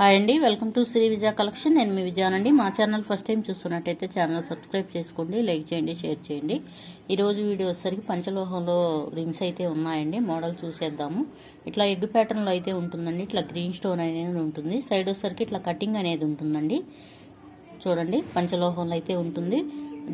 Hi అండి welcome to Sri Vijaya collection. నేను మీ విజయానండి మా ఛానల్ ఫస్ట్ టైం చూస్తున్నట్టయితే ఛానల్ సబ్స్క్రైబ్ చేసుకోండి లైక్ చేయండి షేర్ చేయండి. ఈరోజు వీడియో వచ్చేసరికి పంచలోహంలో రింగ్స్ అయితే ఉన్నాయండి. మోడల్ చూసేద్దాము. ఇట్లా ఎగ్ ప్యాటర్న్లో అయితే ఉంటుందండి. ఇట్లా గ్రీన్ స్టోన్ అనేది ఉంటుంది. సైడ్ వచ్చేసరికి ఇట్లా కటింగ్ అనేది ఉంటుందండి. చూడండి పంచలోహంలో అయితే ఉంటుంది.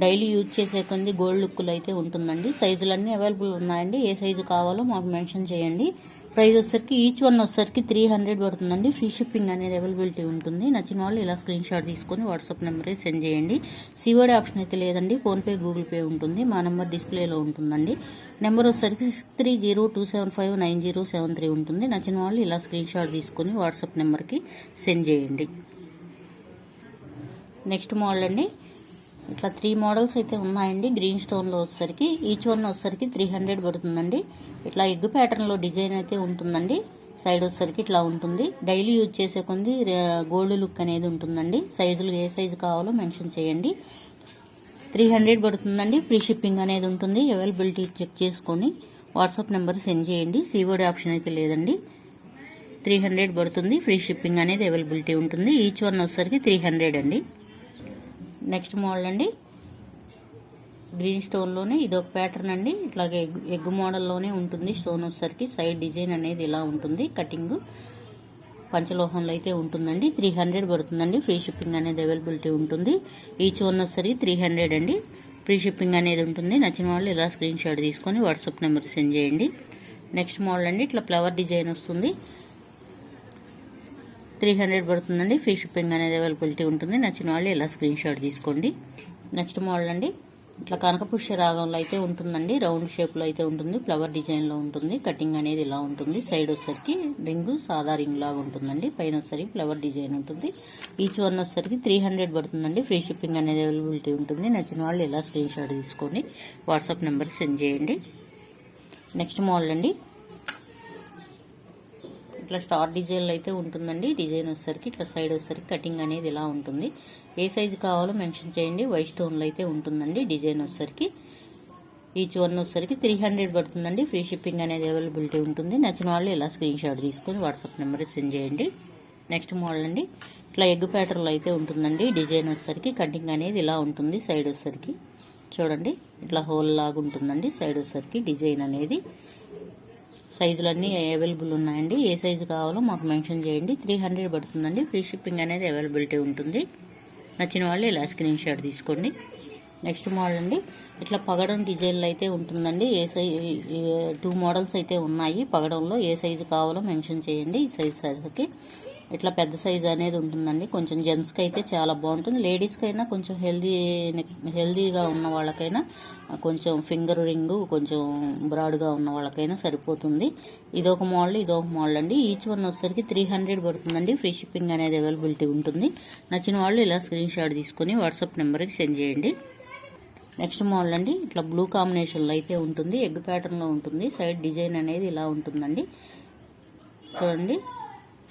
డైలీ యూజ్ చేసే కొన్ని గోల్డ్ లుక్లు అయితే ఉంటుందండి. సైజులన్నీ అవైలబుల్ ఉన్నాయండి. ఏ సైజు కావాలో మాకు మెన్షన్ చేయండి. ప్రైస్ వచ్చేసరికి ఈచ్ వన్ వచ్చేసరికి త్రీ హండ్రెడ్ పడుతుందండి. ఫ్రీ షిప్పింగ్ అనేది అవైలబిలిటీ ఉంటుంది. నచ్చిన వాళ్ళు ఇలా స్క్రీన్ షాట్ తీసుకొని వాట్సాప్ నెంబర్ సెండ్ చేయండి. సివోడి ఆప్షన్ అయితే లేదండి. ఫోన్పే గూగుల్ పే ఉంటుంది. మా నెంబర్ డిస్ప్లేలో ఉంటుందండి. నెంబర్ వచ్చేసరికి six three zero two seven five nine zero seven three ఉంటుంది. నచ్చిన వాళ్ళు ఇలా స్క్రీన్ షాట్ తీసుకొని వాట్సాప్ నెంబర్కి సెండ్ చేయండి. నెక్స్ట్ మోడల్ అండి. ఇట్లా త్రీ మోడల్స్ అయితే ఉన్నాయండి. గ్రీన్ స్టోన్లో వచ్చేసరికి ఈచ్ వన్ వచ్చేసరికి త్రీ హండ్రెడ్ పడుతుందండి. ఇట్లా ఎగ్ ప్యాటర్న్లో డిజైన్ అయితే ఉంటుందండి. సైడ్ వచ్చేసరికి ఇట్లా ఉంటుంది. డైలీ యూజ్ చేసే కొంది గోల్డ్ లుక్ అనేది ఉంటుందండి. సైజులు ఏ సైజు కావాలో మెన్షన్ చేయండి. త్రీ హండ్రెడ్ పడుతుందండి. ఫ్రీ షిప్పింగ్ అనేది ఉంటుంది. అవైలబిలిటీ చెక్ చేసుకొని వాట్సాప్ నెంబర్ సెండ్ చేయండి. సీవోడి ఆప్షన్ అయితే లేదండి. త్రీ హండ్రెడ్ పడుతుంది. ఫ్రీ షిప్పింగ్ అనేది అవైలబిలిటీ ఉంటుంది. ఈచ్ వన్ వచ్చేసరికి త్రీ హండ్రెడ్ అండి. నెక్స్ట్ మోడల్ అండి. గ్రీన్ స్టోన్లోనే ఇది ఒక ప్యాటర్న్ అండి. ఇట్లాగే ఎగ్ ఎగ్ మోడల్లోనే ఉంటుంది. స్టోన్ వచ్చేసరికి సైడ్ డిజైన్ అనేది ఇలా ఉంటుంది. కటింగ్ పంచలోహంలో అయితే ఉంటుందండి. త్రీ హండ్రెడ్ పడుతుందండి. ఫ్రీ షిప్పింగ్ అనేది అవైలబిలిటీ ఉంటుంది. ఈచ్ వన్ వచ్చేసరికి త్రీ హండ్రెడ్ అండి. ఫ్రీ షిప్పింగ్ అనేది ఉంటుంది. నచ్చిన వాళ్ళు ఇలా స్క్రీన్ షాట్ తీసుకొని వాట్సాప్ నెంబర్ సెండ్ చేయండి. నెక్స్ట్ మోడల్ అండి. ఇట్లా ఫ్లవర్ డిజైన్ వస్తుంది. త్రీ హండ్రెడ్ పడుతుందండి. ఫ్రీ షిప్పింగ్ అనేది అవైలబిలిటీ ఉంటుంది. నచ్చిన వాళ్ళు ఇలా స్క్రీన్ షాట్ తీసుకోండి. నెక్స్ట్ మోడల్ అండి. ఇట్లా కనకపుష్య రాగంలో అయితే ఉంటుందండి. రౌండ్ షేప్లో అయితే ఉంటుంది. ఫ్లవర్ డిజైన్లో ఉంటుంది. కటింగ్ అనేది ఇలా ఉంటుంది. సైడ్ వచ్చరికి రింగు సాదా రింగ్ లాగా ఉంటుందండి. పైన వచ్చేసరికి ఫ్లవర్ డిజైన్ ఉంటుంది. ఈచ్ వన్ వచ్చరికి త్రీ హండ్రెడ్ పడుతుందండి. ఫ్రీ షిప్పింగ్ అనేది అవైలబిలిటీ ఉంటుంది. నచ్చిన వాళ్ళు ఇలా స్క్రీన్ షాట్ తీసుకోండి. వాట్సాప్ నెంబర్ సెండ్ చేయండి. నెక్స్ట్ మోడల్ అండి. ఇట్లా స్టార్ డిజైన్లో అయితే ఉంటుందండి. డిజైన్ వచ్చేసరికి ఇట్లా సైడ్ వచ్చేసరికి కటింగ్ అనేది ఇలా ఉంటుంది. ఏ సైజు కావాలో మెన్షన్ చేయండి. వైట్ స్టోన్లో అయితే ఉంటుందండి డిజైన్ వచ్చేసరికి. ఈచ్ వన్ వచ్చేసరికి త్రీ హండ్రెడ్ పడుతుందండి. ఫ్రీ షిప్పింగ్ అనేది అవైలబిలిటీ ఉంటుంది. నచ్చిన వాళ్ళు ఇలా స్క్రీన్ షాట్ తీసుకొని వాట్సాప్ నెంబర్ సెండ్ చేయండి. నెక్స్ట్ మోడల్ అండి. ఇట్లా ఎగ్ ప్యాటర్న్లో అయితే ఉంటుందండి. డిజైన్ వచ్చేసరికి కటింగ్ అనేది ఇలా ఉంటుంది సైడ్ వచ్చేసరికి. చూడండి. ఇట్లా హోల్ లాగా ఉంటుందండి. సైడ్ వచ్చేసరికి డిజైన్ అనేది. సైజులన్నీ అవైలబుల్ ఉన్నాయండి. ఏ సైజు కావాలో మాకు మెన్షన్ చేయండి. త్రీ హండ్రెడ్ పడుతుందండి. ఫ్రీ షిప్పింగ్ అనేది అవైలబిలిటీ ఉంటుంది. నచ్చిన వాళ్ళు ఇలా స్క్రీన్ షాట్ తీసుకోండి. నెక్స్ట్ మోడల్ అండి. ఇట్లా పగడం డిజైన్లు అయితే ఉంటుందండి. ఏ సైజ్ టూ మోడల్స్ అయితే ఉన్నాయి. పగడంలో ఏ సైజు కావాలో మెన్షన్ చేయండి. ఈ సైజ్ సైజుకి. ఇట్లా పెద్ద సైజ్ అనేది ఉంటుందండి. కొంచెం జెంట్స్కి అయితే చాలా బాగుంటుంది. లేడీస్కి అయినా కొంచెం హెల్దీ హెల్దీగా ఉన్న వాళ్ళకైనా కొంచెం ఫింగర్ రింగ్ కొంచెం బ్రాడ్గా ఉన్న వాళ్ళకైనా సరిపోతుంది. ఇదొక మోడల్ ఇదొక మోడల్ అండి. ఈచ్ వన్ వచ్చేసరికి త్రీ హండ్రెడ్ పడుతుందండి. ఫ్రీ షిప్పింగ్ అనేది అవైలబిలిటీ ఉంటుంది. నచ్చిన వాళ్ళు ఇలా స్క్రీన్ షాట్ తీసుకొని వాట్సాప్ నెంబర్కి సెండ్ చేయండి. నెక్స్ట్ మోడల్ అండి. ఇట్లా బ్లూ కాంబినేషన్లో అయితే ఉంటుంది. ఎగ్ ప్యాటర్న్లో ఉంటుంది. సైడ్ డిజైన్ అనేది ఇలా ఉంటుందండి. చూడండి.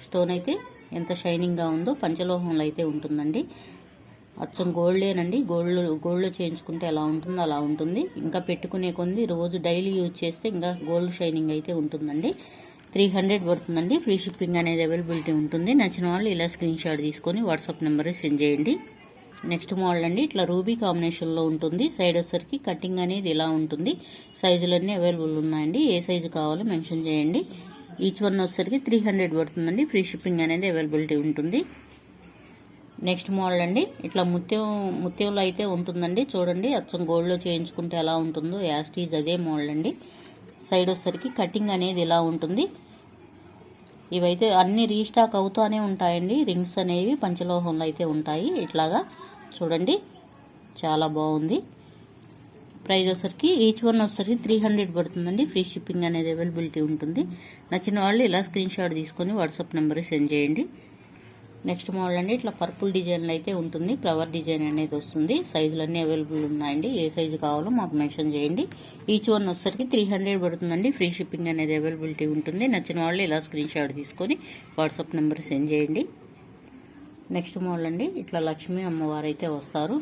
స్టోన్ అయితే ఎంత షైనింగ్గా ఉందో పంచలోహంలో అయితే ఉంటుందండి. అచ్చం గోల్డేనండి. గోల్డ్ గోల్డ్ చేయించుకుంటే ఎలా ఉంటుందో అలా ఉంటుంది. ఇంకా పెట్టుకునే కొంది రోజు డైలీ యూజ్ చేస్తే ఇంకా గోల్డ్ షైనింగ్ అయితే ఉంటుందండి. త్రీ హండ్రెడ్ పడుతుందండి. ఫ్రీ షిప్పింగ్ అనేది అవైలబిలిటీ ఉంటుంది. నచ్చిన వాళ్ళు ఇలా స్క్రీన్ షాట్ తీసుకొని వాట్సాప్ నెంబర్ సెండ్ చేయండి. నెక్స్ట్ మోడల్ అండి. ఇట్లా రూబీ కాంబినేషన్లో ఉంటుంది. సైడ్ వచ్చరికి కటింగ్ అనేది ఇలా ఉంటుంది. సైజులన్నీ అవైలబుల్ ఉన్నాయండి. ఏ సైజు కావాలో మెన్షన్ చేయండి. ఈచ్ వన్ వచ్చేసరికి త్రీ హండ్రెడ్ పడుతుందండి. ఫ్రీ షిప్పింగ్ అనేది అవైలబిలిటీ ఉంటుంది. నెక్స్ట్ మోడల్ అండి. ఇట్లా ముత్యం ముత్యంలో అయితే ఉంటుందండి. చూడండి అచ్చం గోల్డ్లో చేయించుకుంటే ఎలా ఉంటుందో యాస్టీజ్ అదే మోడల్ అండి. సైడ్ వచ్చేసరికి కటింగ్ అనేది ఇలా ఉంటుంది. ఇవైతే అన్ని రీస్టాక్ అవుతూనే ఉంటాయండి. రింగ్స్ అనేవి పంచలోహంలో అయితే ఉంటాయి. ఇట్లాగా చూడండి చాలా బాగుంది. ప్రైస్ వచ్చరికి ఈచ్ వన్ వచ్చరికి త్రీ హండ్రెడ్ పడుతుందండి. ఫ్రీ షిప్పింగ్ అనేది అవైలబిలిటీ ఉంటుంది. నచ్చిన వాళ్ళు ఇలా స్క్రీన్ షాట్ తీసుకొని వాట్సాప్ నెంబర్ సెండ్ చేయండి. నెక్స్ట్ మోడల్ అండి. ఇట్లా పర్పుల్ డిజైన్లు అయితే ఉంటుంది. ఫ్లవర్ డిజైన్ అనేది వస్తుంది. సైజులన్నీ అవైలబుల్ ఉన్నాయండి. ఏ సైజు కావాలో మాకు మెన్షన్ చేయండి. ఈచ్ వన్ వచ్చరికి త్రీ హండ్రెడ్ పడుతుందండి. ఫ్రీ షిప్పింగ్ అనేది అవైలబిలిటీ ఉంటుంది. నచ్చిన వాళ్ళు ఇలా స్క్రీన్ షాట్ తీసుకొని వాట్సాప్ నెంబర్ సెండ్ చేయండి. నెక్స్ట్ మోడల్ అండి. ఇట్లా లక్ష్మీ అమ్మవారు అయితే వస్తారు.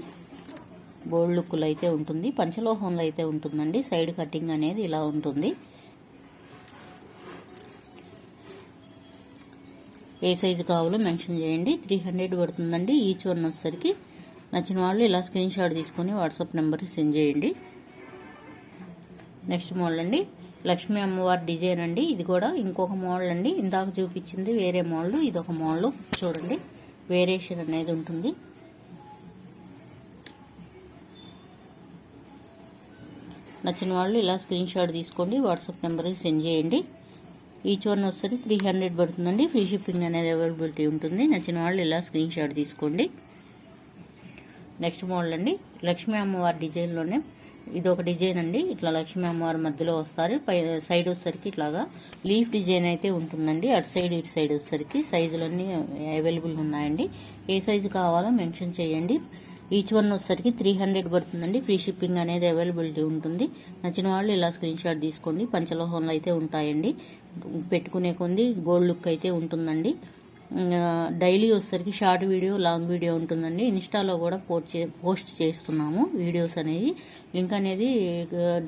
గోల్డ్ లుక్లో అయితే ఉంటుంది. పంచలోహంలో అయితే ఉంటుందండి. సైడ్ కటింగ్ అనేది ఇలా ఉంటుంది. ఏ సైజు కావాలో మెన్షన్ చేయండి. త్రీ హండ్రెడ్ పడుతుందండి ఈచ్ వన్ వచ్చేసరికి నచ్చిన వాళ్ళు ఇలా స్క్రీన్ షాట్ తీసుకొని వాట్సాప్ నెంబర్కి సెండ్ చేయండి. నెక్స్ట్ మోడల్ అండి. లక్ష్మీ అమ్మవారి డిజైన్ అండి. ఇది కూడా ఇంకొక మోడల్ అండి. ఇందాక చూపించింది వేరే మోడల్. ఇది ఒక మోడల్. చూడండి. వేరియేషన్ అనేది ఉంటుంది. నచ్చిన వాళ్ళు ఇలా స్క్రీన్ షాట్ తీసుకోండి వాట్సాప్ నెంబర్కి సెండ్ చేయండి. ఈచ్ వన్ వచ్చేసరికి త్రీ హండ్రెడ్ పడుతుందండి. ఫ్రీ షిప్పింగ్ అనేది అవైలబిలిటీ ఉంటుంది. నచ్చిన వాళ్ళు ఇలా స్క్రీన్ షాట్ తీసుకోండి. నెక్స్ట్ మోడల్ అండి. లక్ష్మీ అమ్మవారి డిజైన్లోనే ఇది ఒక డిజైన్ అండి. ఇట్లా లక్ష్మీ అమ్మవారి మధ్యలో వస్తారు. పై సైడ్ వచ్చేసరికి ఇట్లాగా లీఫ్ డిజైన్ అయితే ఉంటుందండి. అటు సైడ్ ఇటు సైడ్ వచ్చేసరికి సైజులన్నీ అవైలబుల్ ఉన్నాయండి. ఏ సైజు కావాలో మెన్షన్ చేయండి. ఈచ్ వన్ వచ్చేసరికి త్రీ హండ్రెడ్ పడుతుందండి. ఫ్రీ షిప్పింగ్ అనేది అవైలబిలిటీ ఉంటుంది. నచ్చిన వాళ్ళు ఇలా స్క్రీన్ షాట్ తీసుకోండి. పంచలోహంలో అయితే ఉంటాయండి. పెట్టుకునే కొంది గోల్డ్ లుక్ అయితే ఉంటుందండి. డైలీ వచ్చేసరికి షార్ట్ వీడియో లాంగ్ వీడియో ఉంటుందండి. ఇన్స్టాలో కూడా పోస్ట్ చే పోస్ట్ చేస్తున్నాము వీడియోస్ అనేది లింక్ అనేది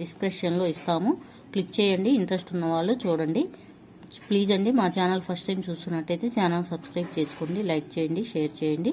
డిస్క్రిప్షన్లో ఇస్తాము. క్లిక్ చేయండి. ఇంట్రెస్ట్ ఉన్న వాళ్ళు చూడండి. ప్లీజ్ అండి మా ఛానల్ ఫస్ట్ టైం చూస్తున్నట్టయితే ఛానల్ సబ్స్క్రైబ్ చేసుకోండి. లైక్ చేయండి షేర్ చేయండి.